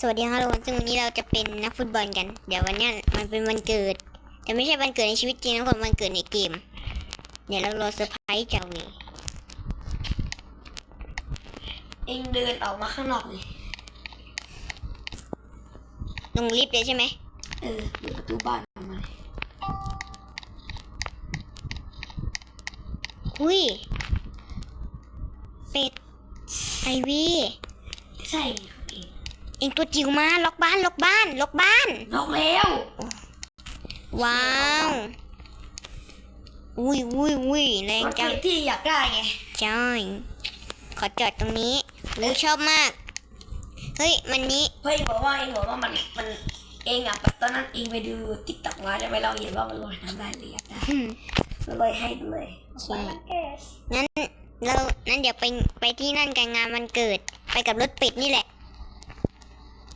สวัสดีครับทุกคนซึ่งวันนี้เราจะเป็นนักฟุตบอลกัน เดี๋ยววันนี้มันเป็นวันเกิด แต่ไม่ใช่วันเกิดในชีวิตจริงนะคนวันเกิดในเกม เดี๋ยวเรารอเซอร์ไพรส์จากเวเองเดินออกมาข้างนอกเลยลงลิฟต์เลยใช่ไหมเออเปิดประตูบ้านออกมาเลยหุยเป็ดไอวีใช่ เองเองตัวจิ๋วมาล็อกบ้านล็อกบ้านล็อกบ้านนอกแล้ว ว้าว อุ้ยอุ้ยอุ้ยแรงมันจังเป็นที่อยากได้ไงใช่ขอจอดตรงนี้รู้ชอบมาก เฮ้ยมันนี้เฮ้ยบอกว่าเองบอกว่ามันมันเองอะตอนนั้นเองไปดูติ๊กต็อกมาใช่ไหมเราเห็นว่ามันลอยน้ำได้เลยอยากได้อืม เราเลยให้เลยใช่งั้นเรานั้นเดี๋ยวไปไปที่นั่นกันงานวันเกิด ไปกับรถเป็ดนี่แหละ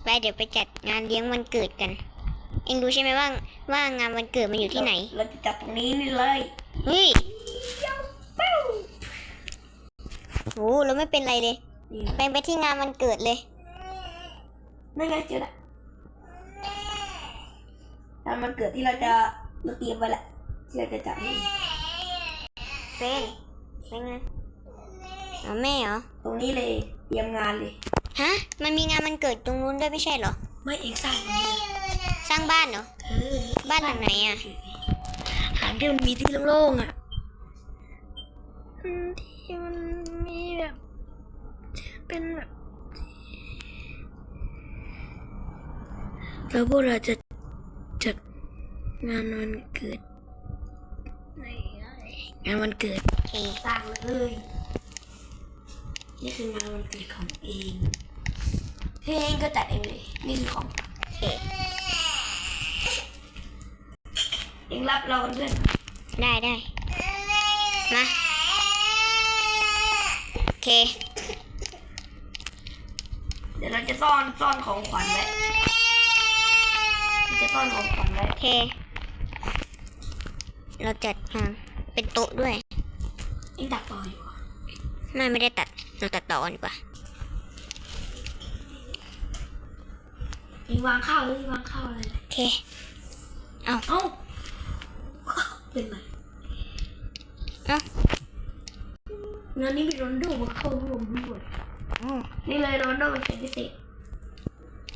ไปเดี๋ยวไปจัดงานเลี้ยงวันเกิดกัน เอ็งรู้ใช่ไหมว่าว่างานวันเกิดมันอยู่ที่ไหน เราจะจัดตรงนี้นี่เลยเฮ้ยโอ้เราไม่เป็นไรเลยนี่ไปไปที่งานวันเกิดเลยนั่นไงเจอละตอนมันเกิดที่เราจะเราเตรียมไว้แหละที่เราจะจัดให้เป็นเป็นไงอ๋อแม่เหรอ ตรงนี้เลยเตรียมงานเลย ฮะ มันมีงานวันเกิดตรงนู้นด้วยไม่ใช่เหรอ ไม่เองสร้างตรงนี้เลยสร้างบ้านเหรอ เออบ้านหลังไหนอะหางที่มันมีที่โล่งๆอะอืมที่มันมีแบบเป็นแบบแล้วพวกเราจะจัดงานวันเกิดงานวันเกิด โอเค สร้างเลย นี่คืองานวันเกิดของเอง เพลงก็จัดเองเลยนี่คือของโอเคเองรับเรากันเพื่อนได้ได้มาโอเค เดี๋ยวเราจะซ่อนซ่อนของขวัญไว้เราจะซ่อนของขวัญไว้โอเค เราจัดมาเป็นโต๊ะด้วยเองดักต่ออยู่เหรอไม่ไม่ได้ตัดเราตัดต่อกันดีกว่า เองวางข้าวเลยวางข้าวเลยโอเคเอ้าเป็นไรเอ้างานนี้มีโรนลโดมาเข้าร่วมด้วยอ๋อนี่เลยโรนลโดเป็นพิเศษ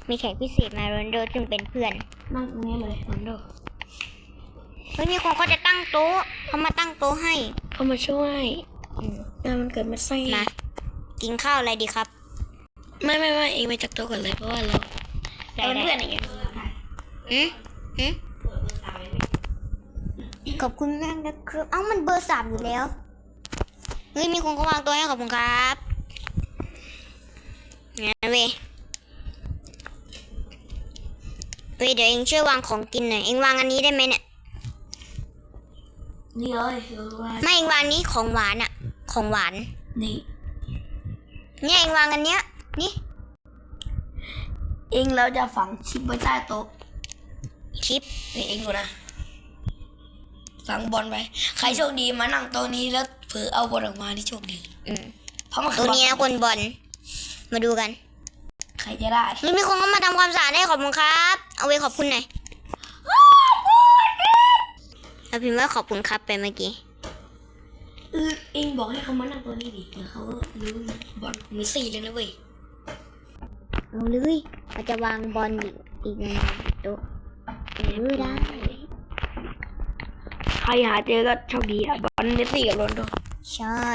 มีแขกพิเศษมาโรนลโดซึ่งเป็นเพื่อน นั่งตรงนี้เลยโรนลโดเฮ้ยมีคนเขาจะตั้งโต๊ะเขามาตั้งโต๊ะให้เขามาช่วยอืมงานมันเกิดมาใส่มากินข้าวอะไรดีครับ ไม่ไม่ไม่เองไปจับโต๊ะก่อนเลยเพราะว่าเรา ได้เราเป็นได้เพื่อนอย่างเงี้ยอืมอืมขอบคุณมากนะครับ เอ้ามันเบอร์สามอยู่แล้ว เฮ้ยมีคนเขาวางตัวให้ขอบคุณครับเนี่ยเวยเว้ยเดี๋ยวเองช่วยวางของกินหน่อย เองวางอันนี้ได้ไหมเนี่ย นี่เลยเราว่าไม่เองวางนี้ของหวานอะของหวาน นี่ เนี่ยเองวางอันเนี้ย นี่ เองเราจะฝังชิปไว้ใต้โต๊ะชิปนี่เองดูนะ ฝังบอลไว้ ใครโชคดีมานั่งโต๊ะนี้แล้วเผลอเอาบอลออกมาที่โชคดี อืมเพราะมันคืตัอวนี้นะคนบอล มาดูกันใครจะได้นี่มีคนเข้ามาทำความสะอาดให้ขอบคุณครับ เอาไว้ขอบคุณหน่อยเราพิมพ์ว่าขอบคุณครับไปเมื่อกี้ เออเองบอกให้เขามานั่งโต๊ะนี้ดิเดี๋ยวเขาก็รู้นะบอลมีสี่เลยนะเว้ย เอาเลยเราจะวางบอลอีกอีกหนึ่งโต๊ะเออได้ใครหาเจอก็โชคดีอะบอลเมสซี่กับโรนลโดใช่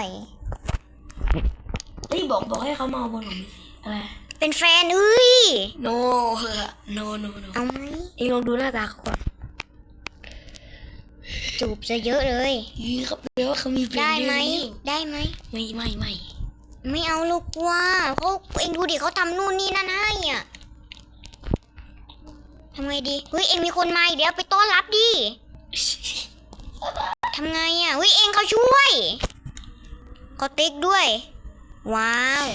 เฮ้ยบอกบอกให้เขามาเอาบอลของเมสซี่อะไรเป็นแฟนเฮ้ยโนเฮ้อโนโนโนเอาไหมเองลองดูหน้าตาเขาก่อนจูบซะเยอะเลย ยี่เขาเรียกว่าเขามีเพลงได้ไหมเดียวได้ไหม ไม่ไม่ไม่ ไม่เอาลูกว่าเขาเองดูดิเขาทำนู่นนี่นั่นให้อะทำไงดีเฮ้ยเองมีคนมาอีกเดี๋ยวไปต้อนรับดิทำไงอะเฮ้ยเองเขาช่วยเขาติ๊กด้วย ว้าว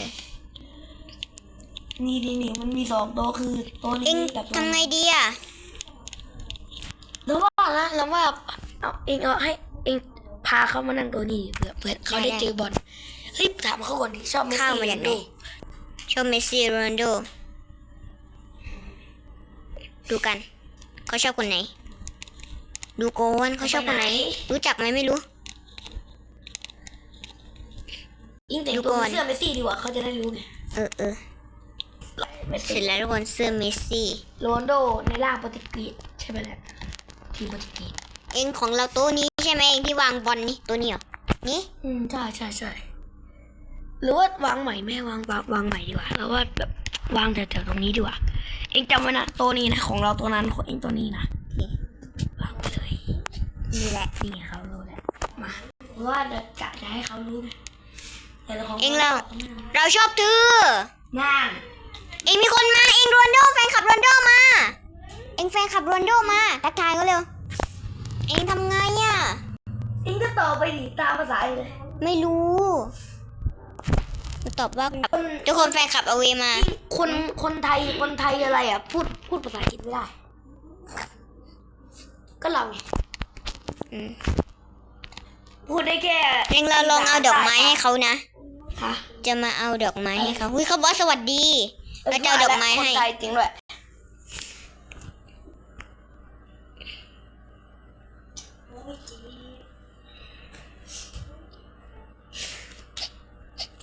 นี่นี่นี่มันมีสองโต๊ะคือโต๊ะเอนี้งกับโต๊ะทำไงนี้ดีอะแล้วว่านะแล้วว่าเอาเองเอาให้เองพาเขามานั่งโต๊ะนี้เผื่อเผื่อเขาได้เจอบอลเฮ้ย ถามเขาก่อนดิชอบเมสเข้าซี่มาหรือจากโรไหนนลโดชอบเมสซี่โรนัลโดดูกันเขาชอบคนไหน ดูโกนเขาชอบคนไหน รู้จักไหมไม่รู้ ยิ่งแต่งดูตัวก่อนเป็นเสื้อเมสซี่ดีกว่าเขาจะได้รู้ไงเออเออเมสเสร็ซี่จแล้วทุกคนเสื้อเมสซี่ โรนลโดในล่างโปรตุเกสใช่ไหมแหละทีมโปรตุเกสเองของเราโต๊ะนี้ใช่ไหมเองที่วางบอลนี่ตัวนี้เหรอนี่อืมใช่ใช่ใช่ หรือว่าวางใหม่แม่วางวางวางใหม่ดีกว่าแล้วว่าแบบวางแถวๆตรงนี้ดีกว่า เองจำไว้นะตัวนี้นะของเราตัวนั้นของเองตัวนี้นะวางไปเลยนี่แหละนี่ไงเขารู้แล้วมาเพราะว่าเดี๋ยวกะจะให้เขารู้ไงแต่ของเองเราเราชอบเธอนั่นเองมีคนมาเองโรนลโดแฟนคลับโรนลโดมา เองแฟนคลับโรนลโดมาทักทายเขาเร็วเองทำไงอะเองก็ต่อไปดิตามภาษาเองเลยไม่รู้ ตอบว่าทุกคนแฟนคลับเอาเวมา คนคนไทยคนไทยอะไรอะ พูดพูดภาษาอังกฤษไม่ได้ ก็เราไงอืมพูดได้แค่เองเราลองเอาดอกไม้ให้เขานะฮะจะมาเอาดอกไม้ให้เขาอุ้ยเขาบอกสวัสดีแล้วจะเอาดอกไม้ให้คนไทยจริงด้วย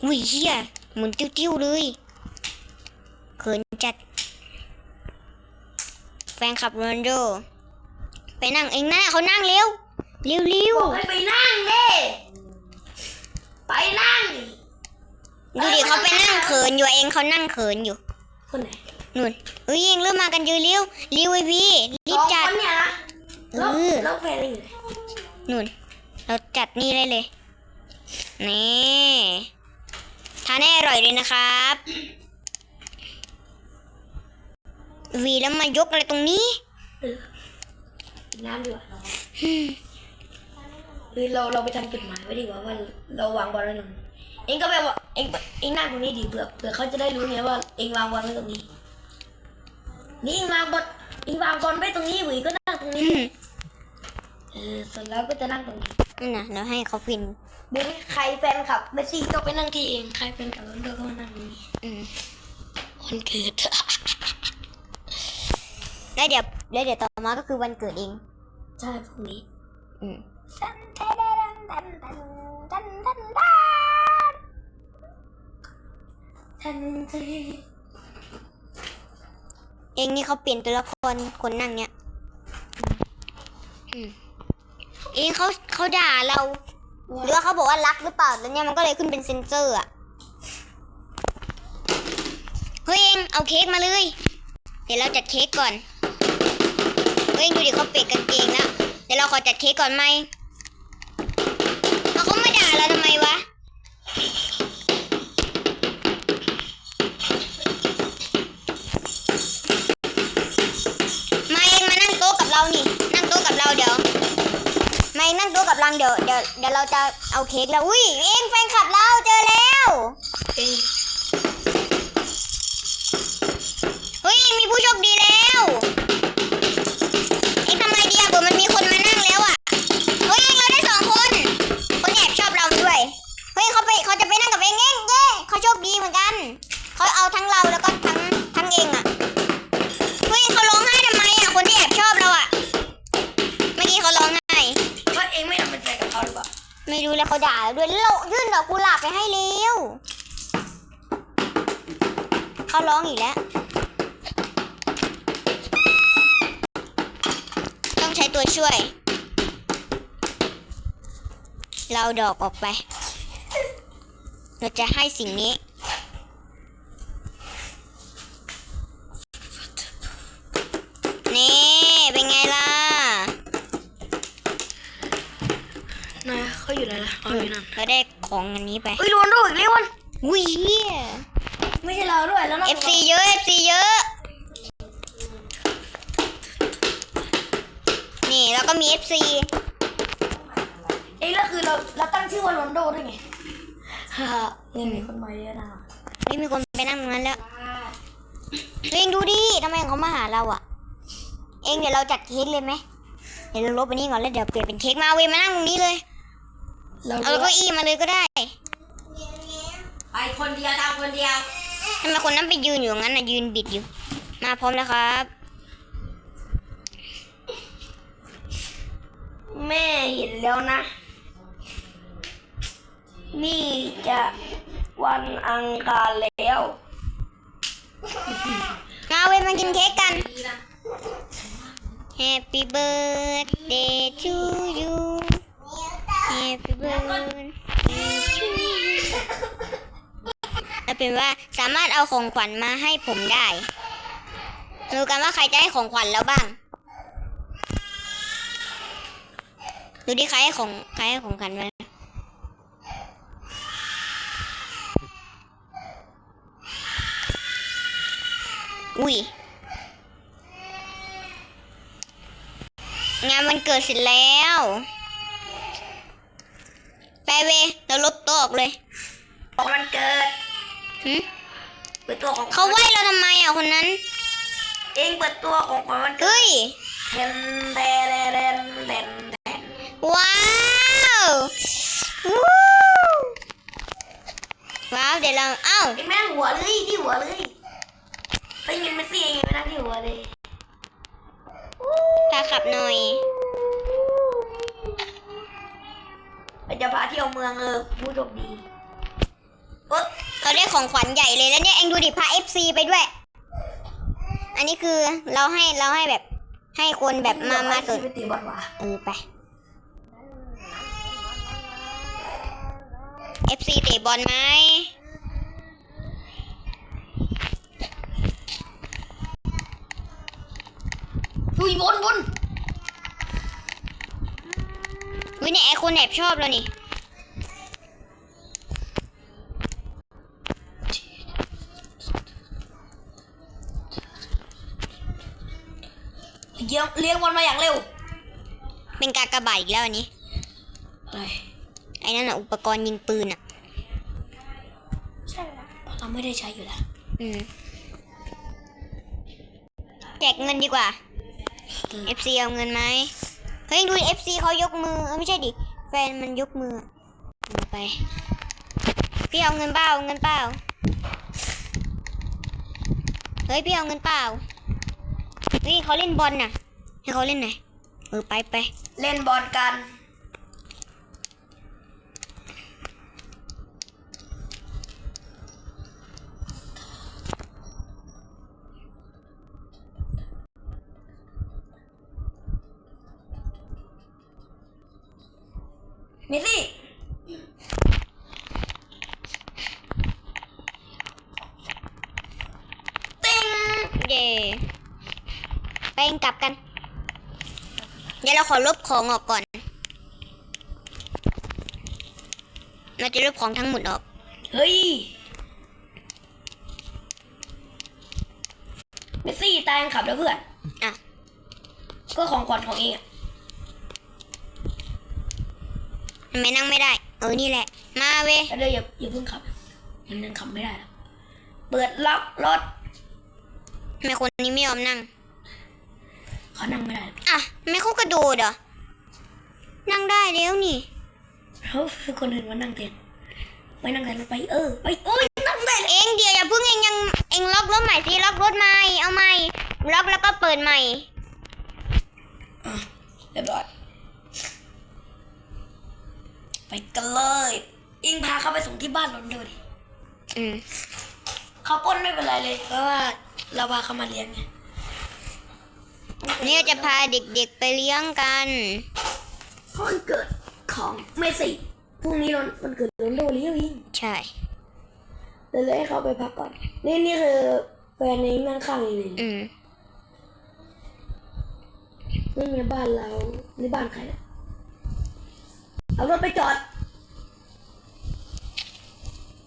อุ้ยเฮียหมุนติ้วๆเลยเขินจัด แฟนคลับโรนลโด ไปนั่งเองนะเขานั่งเร็วเร็วเร็วบอกให้ไปนั่งเด้ไปนั่ง ดูดิเขาไปนั่งเขินอยู่เองเขานั่งเขินอยู่ คนไหนนู่นเอ้ยเองเริ่มมากันเยอะเร็วเร็วไอพี่รีสบองจัดคนเนี่ยนะเอแล้วอแล้วแฟนอะไรอยู่ไหนนู่น เราจัดนี่เลยเลยนี่ ทานให้อร่อยเลยนะครับวีแล้วมายกอะไรตรงนี้เออกินน้ำดีกว่าหรือเราเราไปทำจดหมายไว้ดีกว่าว่าเราวางบอลไว้ตรงนี้เองก็แบบว่าเองเองนั่งตรงนี้ดิเผื่อเผื่อเขาจะได้รู้ไงว่าเองวางบอลไว้ตรงนี้ นี่เองวางบอลเองวางบอลไว้ตรงนี้หวีก็นั่งตรงนี้เออส่วนเราก็จะนั่งตรงนี้ นะแล้วให้เขาฟินหรือใครแฟนคลับเมสซี่ก็ไปนั่งทีเองใครแฟนคลับโรนลโดก็มานั่งนี้อืมวันเกิด แล้วเดี๋ยวแล้วเดี๋ยวต่อมาก็คือวันเกิดเอง ใช่พรุ่งนี้ อืมเทดัเองนี่เขาเปลี่ยนตัวละครคนนั่งเนี้ย อืม องเขาเขาด่าเราหรือว่าเขาบอกว่ารักหรือเปล่าแล้วเนี่ยมันก็เลยขึ้นเป็นเซนเซอร์อะเฮ้ยเองเอาเค้กมาเลย เดี๋ยวเราจัดเค้กก่อนเฮ้ยดูดิเขาเปลี่ยนกางเกงแล้วเดี๋ยวเราขอจัดเค้กก่อนไหม เดี๋ยวเราจะเอาเค้กแล้ว อุ้ยเองแฟนคลับเราเจอแล้ว เอง เขาร้องอีกแล้ว ต้องใช้ตัวช่วย เราดอกออกไป เราจะให้สิ่งนี้ นี่ เป็นไงล่ะนะเขาอยู่ไหนล่ะเขาอยู่นั่นเราได้ของอันนี้ไป เฮ้ยโรนลโดอีกแล้ววัน อุ้ยเหี้ย ไม่ใช่เราด้วยแล้วเรา FC เยอะ FC เยอะ นี่แล้วก็มี FC เองแล้วคือเราเราตั้งชื่อว่าโรนลโดได้ไงฮ่าเงินมีคนมาเยอะนะนี่มีคนไปนั่งตรงนั้นแล้วเองดูดิทำไมเขามาหาเราอะ เองเดี๋ยวเราจัดเค้กเลยไหมเดี๋ยวเราลบไปนี่ก่อนแล้วเดี๋ยวเปลี่ยนเป็นเค้กมาเอาเวมานั่งตรงนี้เลย เราเอาเก้าอี้มาเลยก็ได้ ไปคนเดียวทำคนเดียว ทำไมคนนั้นไปยืนอยู่งั้นอะยืนบิดอยู่ มาพร้อมแล้วครับ แม่เห็นแล้วนะ นี่จะวันอังคารแล้วมาเวนมากินเค้กกัน Happy birthday to you Happy birthday to you เอาเป็นว่าสามารถเอาของขวัญมาให้ผมได้รู้กันว่าใครจะให้ของขวัญแล้วบ้าง ดูดิใครให้ของใครให้ของขวัญมาอุ้ยงานมันเกิดเสร็จแล้วไปเวเราลบโต๊ะออกเลยของมันเกิด หึเปิดตัวของเขาไหวเราทำไมอะคนนั้น เองเปิดตัวของขวัญมันเกิดเฮ้ย เทนเทนเทนเทนเทนว้าววู้ว้าวเดี๋ยวเราเอ้าไอ้แม่งหัวเลยที่หัวเลยไปเงินไม่เสียเงินไม่นั่งที่หัวเลยพาขับหน่อยไปจะพาเที่ยวเมืองเออผู้โชคดีเออ เราได้ของขวัญใหญ่เลยแล้วเนี่ยเองดูดิพา FC ไปด้วย อันนี้คือเราให้เราให้แบบให้คนแบบมามาสนไปตีบอลวะเออไป FC เตะบอลไหมอุ้ยบนบนวิเนี่ยไอคนแอบชอบเรานี่ เลี้ยงเลี้ยงบอลมาอย่างเร็ว เป็นกากบาทอีกแล้วอันนี้อะไรไอ้นั่นอะอุปกรณ์ยิงปืนอะใช่แล้วเราไม่ได้ใช้อยู่แล้ว อืมแจกเงินดีกว่า FC เอาเงินไหมเฮ้ยดู FC เขายกมือเออไม่ใช่ดิ แฟนมันยกมือเอาไป พี่เอาเงินเปล่าเอาเงินเปล่า เฮ้ยพี่เอาเงินเปล่า นี่เขาเล่นบอลน่ะ ให้เขาเล่นหน่อยเออไปไปเล่นบอลกัน เมสซี่ ติ้งเย่ไปเองกลับกัน เดี๋ยวเราขอลบของออกก่อน เราจะลบของทั้งหมดออก เฮ้ยเมสซี่ตายยังขับแล้วเพื่อน อะ ก็ของขวัญของเองอะทำไมนั่งไม่ได้ เออ นี่แหละ มาเว้ยแล้วเดี๋ยวอย่าอย่าเพิ่งขับ มันยังขับไม่ได้แล้วเปิดล็อกรถทำไมคนนี้ไม่ยอมนั่ง เขานั่งไม่ได้อะทำไม่เขากระโดดเหรอนั่งได้แล้วนี่เขาคือคนอื่นมานั่งแทนไม่นั่งแทนไปเออไปโอ้ยนั่งได้แล้วเองเดี๋ยวอย่าเพิ่งเองยังเองล็อกรถใหม่สิล็อกรถใหม่เอาใหม่ล็อกแล้วก็เปิดใหม่อะเรียบร้อยไปกันเลยอิงพาเขาไปส่งที่บ้านเราด้วยดิอืมเขาปล้นไม่เป็นไรเลยเพราะว่าเราพาเขามาเลี้ยงไง นี่ก็จะพาเด็กๆไปเลี้ยงกันวันเกิดของเมสซี่พรุ่งนี้วันวันเกิดโรนลโดเลี้ยงอิงใช่เดี๋ยวเลยให้เขาไปพักก่อน นี่นี่คือแฟนในนั่งข้างเองเลยอืมนี่ไงบ้านเรานี่บ้านใครเนี่ยเอารถไปจอด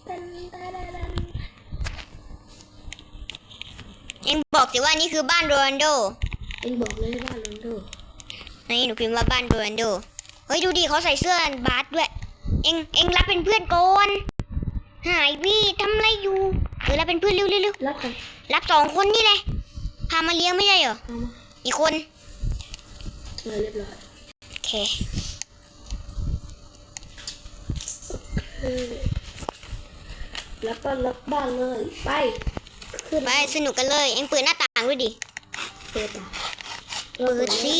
เต้นเต้นเต้นเต้นเองบอกสิว่านี่คือบ้านโรนลโด เอ็งบอกเลยบ้านโรนลโดนี่หนูพิมพ์ว่าบ้านโรนลโดเฮ้ยดูดิเขาใส่เสื้อบาสด้วย เองเองรับเป็นเพื่อนก่อนหายวี่ทำอะไรอยู่เออรับเป็นเพื่อนเร็วเร็วเร็วรับใครรับสองคนนี่เลยพามาเลี้ยงไม่ใช่เหรอเอามาอีกคนเออเรียบร้อยโอเคเออแล้วก็ล็อกบ้านเลย ไป ขึ้นไปสนุกกันเลย เองเปิดหน้าต่างด้วยดิ เปิดอะ เปิดสิ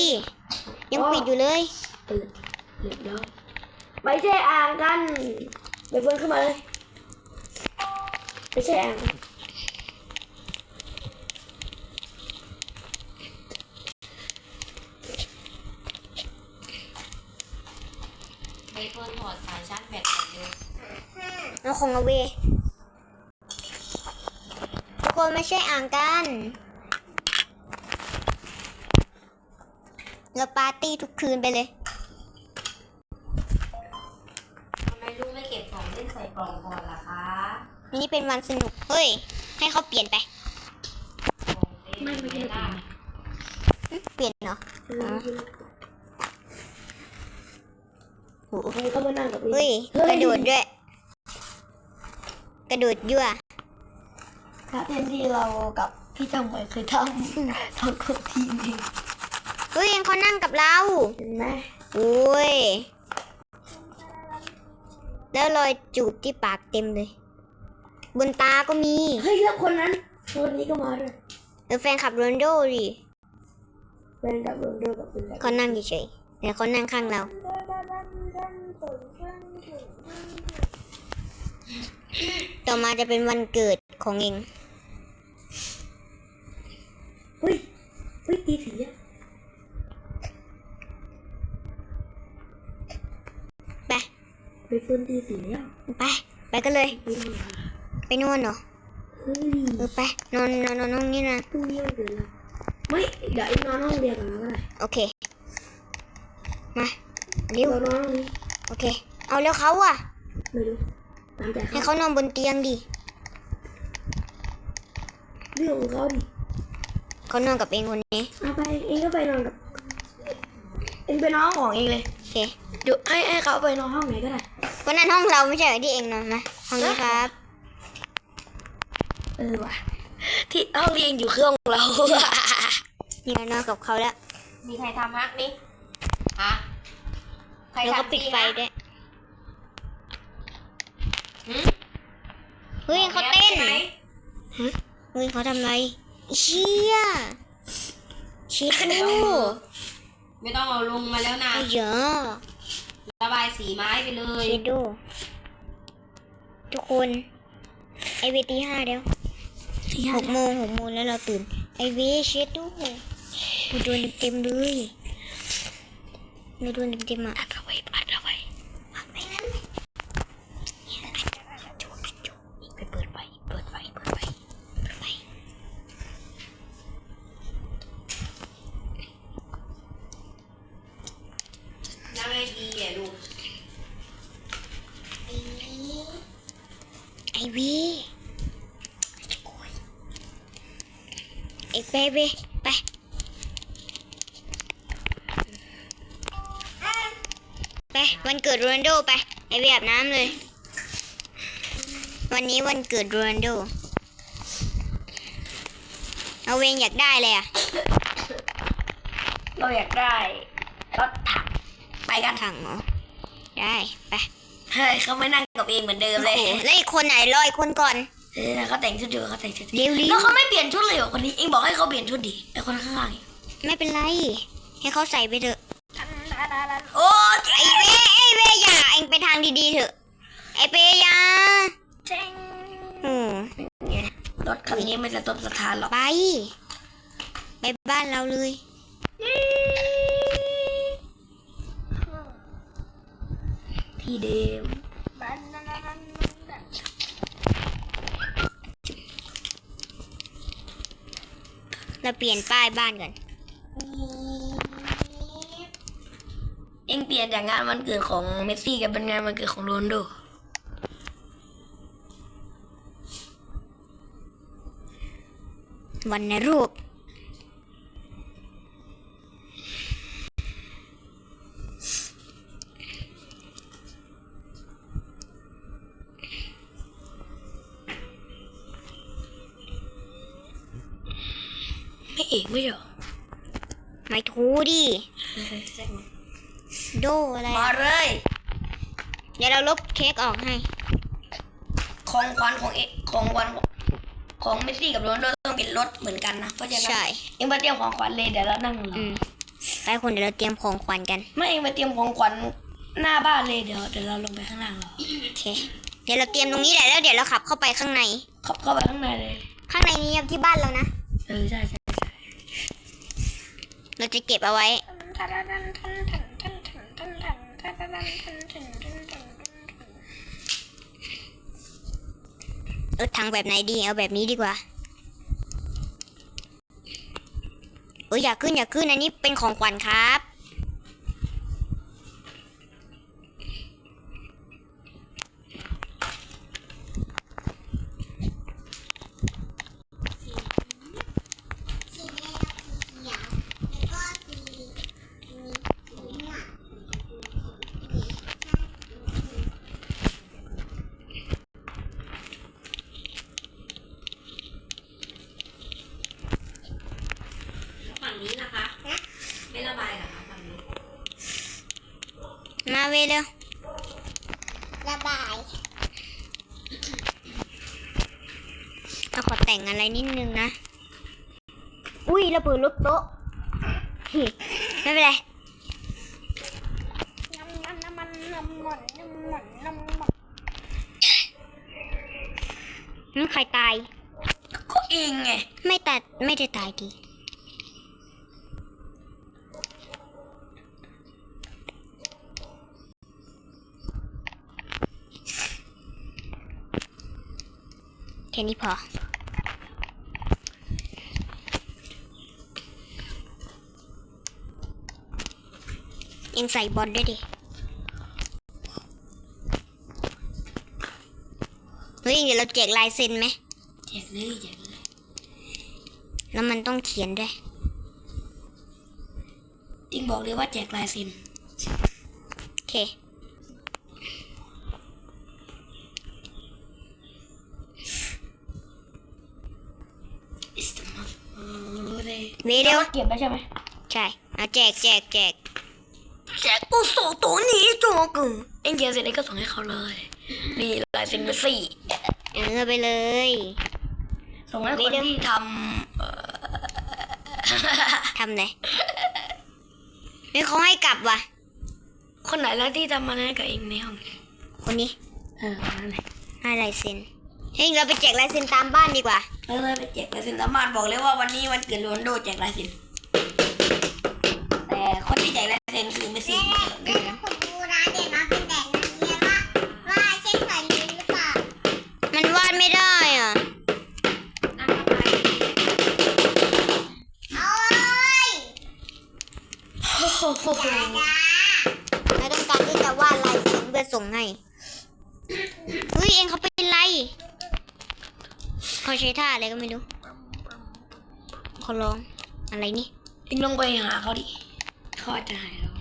ยังปิดอยู่เลยตื่นเรียบร้อยไปแช่อ่างกันไปเพื่อนขึ้นมาเลยไปแช่อ่างกันไปเพิ่นถอดสายชาร์จแบตก่อนเร็วเราคงเอาเวทุกคนไม่ใช่อ่างกัน เราปาร์ตี้ทุกคืนไปเลย ทำไมลูกไม่เก็บของเล่นใส่กล่องก่อนล่ะคะนี่เป็นวันสนุก เฮ้ย ให้เขาเปลี่ยนไปของเล่นไม่ไม่ใช่ล่ะหึเปลี่ยนเหรอโหใครเข้ามานั่งกับเฮ้ย กระโดดด้วย กระโดดยั่วท่าเต้นที่เรากับพี่จำไว้เคยทำตอนคนทีมเอง เฮ้ยยังเขานั่งกับเราเห็นไหมโอ้ย แล้วรอยจูบที่ปากเต็มเลย บนตาก็มี เฮ้ยแล้วคนนั้นคนนี้ก็มาด้วยเออแฟนขับโรนลโดดิเป็นกับโรนลโดกับเป็นกับเขานั่งเฉยๆแต่เขานั่งข้างเรา ต่อมาจะเป็นวันเกิดของเองเฮ้ยเฮ้ยตีสีอ ไปเฟิร์นตีสีแล้วไป ไปกันเลยไปนอนไปนอนเหรอเฮ้ยเออไปนอนนอนนอนห้องนี้นะพรุ่งนี้วันเกิดเราไม่เดี๋ยวไอ้นอนห้องเดียวกันก็ได้โอเค มาเร็วเรานอนห้องนี้โอเค เอาแล้วเขาอะไม่รู้ตามใจให้เขาเขานอนบนเตียงดิเรื่องของเขาดิเขานอนกับเองคนนี้เอาไปเองก็ไปนอนกับ เองไปนอนห้องของเองเลยโอเคเดี๋ยวให้ให้เขาไปนอนห้องไหนก็ได้ วันนั้นห้องเราไม่ใช่เหรอที่เองนอนมาห้องนี้ครับ เออว่ะที่ห้องเรียนอยู่เครื่องเรานี่เรานอนกับเขาแล้ว มีใครทำฮักนี่ฮะใครแล้วก็ทำปิดไฟจริงนะด้วยหืมเฮ้ยเขาเต้นใช่ไหมเฮ้ยเขาทำอะไรเชี่ยชิดู ไม่ต้องเอาลงมาแล้วนะไอ้เหี้ยอะระบายสีไม้ไปเลยชิดูทุกคนไอเวตีห้าเดี๋ยวหกโมงหกโมงแล้วเราตื่น ไอเวเชิดูกูโดนเต็มๆเลยกูโดนเต็มๆอะอัดเอาไว้อัดเอาไว้ ไอเปเวไปไปวันเกิดโรนลโดไปไอเวอาบน้ำเลย วันนี้วันเกิดโรนลโดเอาเวงอยากได้เลยอะเราอยากได้รถถังไปกันถังเหรอได้ไปเฮ้ยเขาไม่นั่งกับเองเหมือนเดิมโอ้เลยโหแล้วอีกคนไหนรออีกคนก่อน เออเขาแต่งชุดเดียวเขาแต่งชุดเร็วๆ แล้วเขาไม่เปลี่ยนชุดเลยเหรอคนนี้เองบอกให้เขาเปลี่ยนชุดดิไอคนข้างล่างเนี่ยไม่เป็นไร ให้เขาใส่ไปเถอะ โอ้ไอเวไอเวอย่าเองไปทางดีๆเถอะ ไอเปอย่าเจ๋งอืมรถคันนี้ไม่จะตบสถานหรอกไป ไปบ้านเราเลย ที่เดิม เราเปลี่ยนป้ายบ้านก่อน เองเปลี่ยนจากงานวันเกิดของเมสซี่กับเป็นงานวันเกิดของโรนลโด วันนรูป เอกไม่เหรอไม่ทูดิโดอะไรมาเลย เดี๋ยวเราลบเค้กออกให้ ของขวัญของเอกของวันของเมสซี่กับโรนลโดต้องเป็นรถเหมือนกันนะเพราะฉะนั้นใช่เองมาเตรียมของขวัญเลยเดี๋ยวเรานั่งรออืมไปคุณเดี๋ยวเราเตรียมของขวัญกันไม่เองไปเตรียมของขวัญหน้าบ้านเลยเดี๋ยวเดี๋ยวเราลงไปข้างล่างเราโอเค เดี๋ยวเราเตรียมตรงนี้แหละแล้วเดี๋ยวเราขับเข้าไปข้างในเข้าเข้าไปข้างในเลย ข้างในนี้ครับที่บ้านเรานะเออใช่ใช่ เราจะเก็บเอาไว้ เออทางแบบไหนดี เอาแบบนี้ดีกว่าเอออย่าขึ้นอย่าขึ้นอันนี้เป็นของขวัญครับ ฝั่งนี้นะคะ ไม่ระบายเหรอคะฝั่งนี้ มาเวเร็ว ระบาย เราขอแต่งอะไรนิดนึงนะ อุ้ยระเบิดรถโต๊ะหิไม่เป็นไรน้ำน้ำน้ำมันน้ำมันน้ำมันน้ำมันนั่นใครตาย ก็เองไง ไม่แต่ไม่ได้ตายดีแค่นี้พอ งใส่บอลด้วยดิเฮ้ยเดี๋ยวเราแจกลายเซ็นไหมแจกเลยแจกเลยแล้วมันต้องเขียนด้วยจริงบอกเลยว่าแจกลายเซ็นโอเคอิสต์มาเลยเวเร็วเก็บแล้วใช่ไหมใช่เอาแจกแจกแจก แจกกูส่งตัวนี้จวกึ่งเอ็งเขียนเสร็จเอ็งก็ส่งให้เขาเลย นี่ลายเซ็นเบอร์สี่เออไปเลย ส่งให้คนที่ทำเอ่อทำเลยไม่เขาให้กลับว่ะ คนไหนแล้วที่ทำมาให้กับเอ็งในห้อง คนนี้ เออคนนั่นแหละให้ลายเซ็นเฮ้ยเราไปแจกลายเซ็นตามบ้านดีกว่าแล้วเลยไปแจกลายเซ็นสามารถบอกเลยว่าวันนี้วันเกิดโรนลโดแจกลายเซ็นแต่ คนที่แจกลายเซ็นคือเมสซี่เดี๋ยวคุณดูนะเดี๋ยวน้องเป็นแดกนักเรียนว่าว่าใช่สายนี้หรือเปล่ามันวาดไม่ได้อะนั่งระบายเอาเลยโอ้โหจ้าเราต้องการที่จะวาดลายเซ็นเพื่อส่งให้เฮ้ยเองเขาเป็นไรเขาใช้ท่าอะไรก็ไม่รู้เขาร้องอะไรนี่เอ็งลงไปหาเขาดิ เขาอาจจะหายแล้ว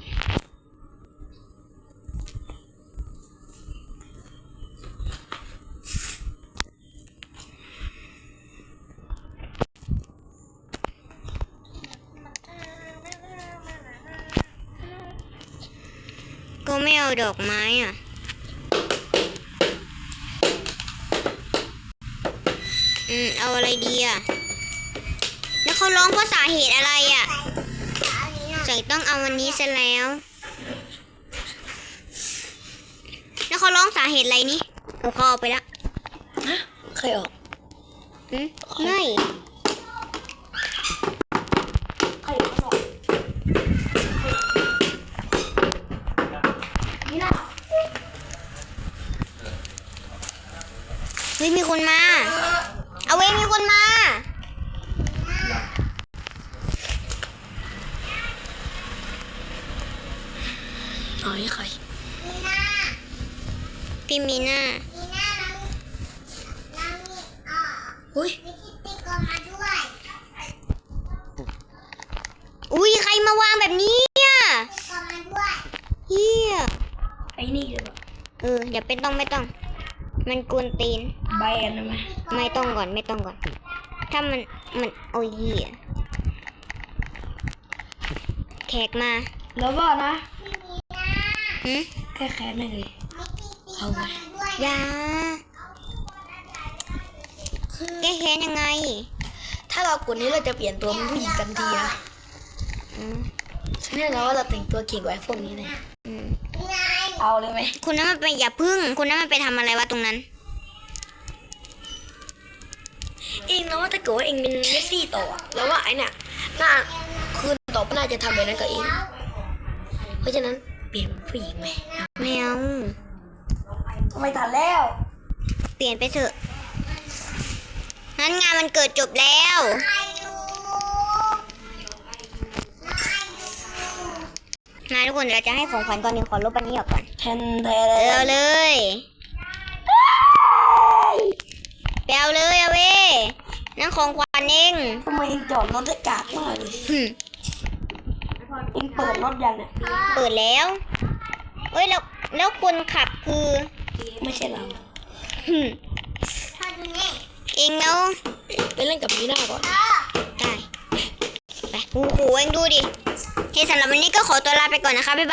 ก็ไม่เอาดอกไม้อะ อืม เอาอะไรดีอะ แล้วเขาร้องเพราะสาเหตุอะไรอะ ใส่ต้องเอาวันนี้ซะแล้ว แล้วเขาร้องสาเหตุอะไรนี่เอาเขาเอาไปละฮะเคยออกหืมไม่ ใครอยู่ข้างนอกนี่นะ เฮ้ยมีคนมา เอาเว้ยมีคนมา น้อยใคร มีหน้า พี่มีหน้า มีหน้าน้องน้องมีอ่า อุ้ยมีคิตตี้กอนมาด้วยอุ้ยใครมาวางแบบนี้อะคิตตี้กอนมาด้วยเฮียไอ้นี่เลยว่ะเอออย่าเป็นต้องไม่ต้อง มันกวนตีนใบอันนั้นไหมไม่ต้องก่อนไม่ต้องก่อน ถ้ามันมันโอ้ยเหี้ยแขกมาแล้วก็นะมีหน้าหืมแค่แค้นไม่เลยมีคิตตี้กอนมาด้วยอยา แก้แค้นยังไง ถ้าเรากดนี้เราจะเปลี่ยนตัวเป็นผู้หญิงกันทีนะอืมแน่นอนว่าเราแต่งตัวเก่งกว่าไอ้พวกนี้เลยอืมไงเอาเลยไหมคุณนั้นมันไปอย่าพึ่ง คุณนั้นมันไปทำอะไรวะตรงนั้น เองนะว่าถ้าเกิดว่าเองเป็นเมสซี่ต่ออะแล้วว่าไอ้เนี่ยน่าคืนต่อไปน่าจะทำแบบนั้นกับเอง เพราะฉะนั้นเปลี่ยนเป็นผู้หญิงไหมไม่เอาไม่ทันแล้ว เปลี่ยนไปเถอะ นั้นงานมันเกิดจบแล้ว มาทุกคนเราจะให้ของขวัญก่อนหนึ่งขอลบอันนี้ออกก่อนแทนแทเอนาเลยไปเอาเลยเอาเว้ยนั่นของขวัญเองทำไมเองจอดรถได้กากมากเลยหึเองเปิดรถยังเนี่ยเปิดแล้วเอ้ยแล้วแล้วคนขับคือ ไม่ใช่เราหึถ้าดูนี่ เองแล้วไปเล่นกับมีหน้าก่อนได้ไปโอ้โหเองดูดิโอเคสำหรับวันนี้ก็ขอตัวลาไปก่อนนะคะบ๊ายบาย